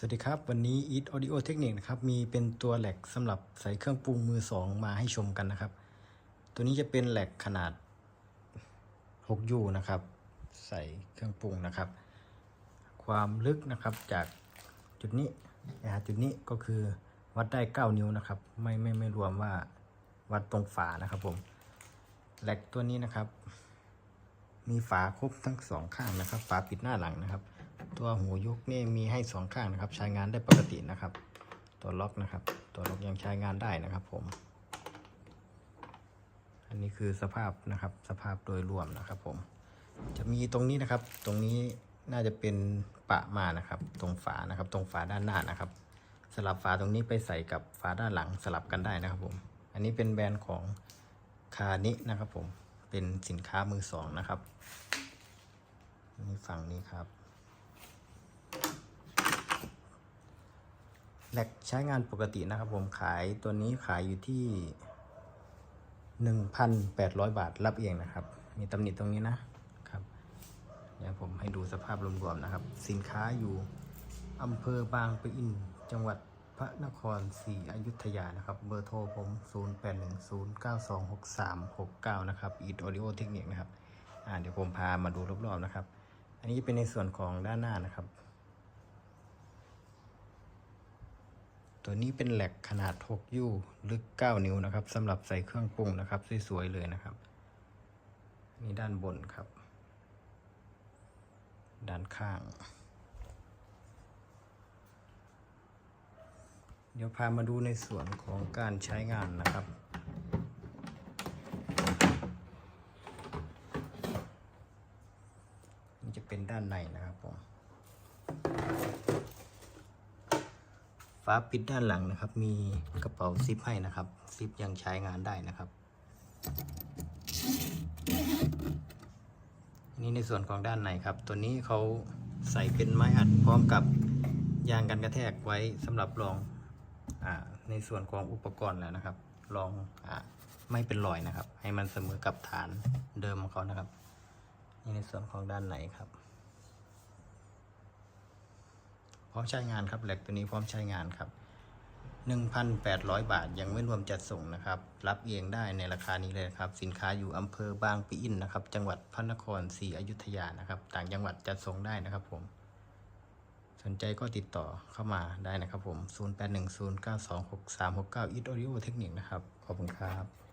สวัสดีครับ วันนี้ Eat Audio Technique นะครับมีเป็นตัวแหลกสำหรับใส่เครื่องปรุงมือ 2 มาให้ชมกันนะครับ ตัวนี้จะเป็นแหลกขนาด 6U นะครับ ใส่เครื่องปรุงนะครับ ความลึกนะครับจากจุดนี้นะฮะจุดนี้ก็คือวัดได้ 9 นิ้วนะครับ ไม่ไม่ไม่รวมว่าวัดตรงฝานะครับผมแหลกตัวนี้นะครับ มีฝาครบทั้งสองข้างนะครับ ฝาปิดหน้าหลังนะครับ ตัวหูยุกนี่มีให้สองข้างนะครับ ใช้งานได้ปกตินะครับ ตัวล็อกนะครับ ตัวล็อกยังใช้งานได้นะครับ ผม อันนี้คือสภาพนะครับ สภาพโดยรวมนะครับ ผม จะมีตรงนี้นะครับ ตรงนี้น่าจะเป็นปะมานะครับ ตรงฝานะครับ ตรงฝาด้านหน้านะครับ สลับฝาตรงนี้ไปใส่กับฝาด้านหลังสลับกันได้นะครับ ผม อันนี้เป็นแบรนด์ของคานินะครับ ผม เป็นสินค้ามือสองนะครับนี่ฝั่งนี้ครับ แห ลกใช้งานปกตินะครับผมขายตัวนี้ขายอยู่ที่ 1,800 บาทรับเองนะครับ มีตำหนิตรงนี้นะครับเดี๋ยวผมให้ดูสภาพรวมๆนะครับ สินค้าอยู่อำเภอบางปะอินจังหวัดพระนครศรีอยุธยานะครับ เบอร์โทรผม 0810926369 นะครับ Eat Audio Technique นะครับ อ่าเดี๋ยวผมพามาดูรอบๆนะครับ อันนี้จะเป็นในส่วนของด้านหน้านะครับ ตัวนี้เป็นแหลกขนาด 6U ลึก 9 นิ้วนะครับสำหรับใส่เครื่องปรุงนะครับ สวยๆเลยนะครับ นี่ด้านบนครับ ด้านข้าง เดี๋ยวพามาดูในส่วนของการใช้งานนะครับนี่จะเป็นด้านในนะครับผมาปิดด้านหลังนะครับ มีกระเป๋าซิปให้นะครับ ซิปยังใช้งานได้นะครับนี่ในส่วนของด้านในครับ ตัวนี้เขาใส่เป็นไม้อัดพร้อมกับยางกันกระแทกไว้สำหรับรองอาในส่วนของอุปกรณ์แล้วนะครับรองอาไม่เป็นรอยนะครับ ให้มันเสมอกับฐานเดิมของเขานะครับ นี่ในส่วนของด้านในครับ พ ร้อมใช้งานครับแหลกตัวนี้พร้อมใช้งานครับ 1,800 บาทยังไม่รวมจัดส่งนะครับ รับเองได้ในราคานี้เลยครับ สินค้าอยู่อำเภอบางปะอินนะครับ จังหวัดพระนครศรีอยุธยานะครับ ต่างจังหวัดจัดส่งได้นะครับผม สนใจก็ติดต่อเข้ามาได้นะครับผม 0810926369 Eat Audio Technique นะครับ ขอบคุณครับ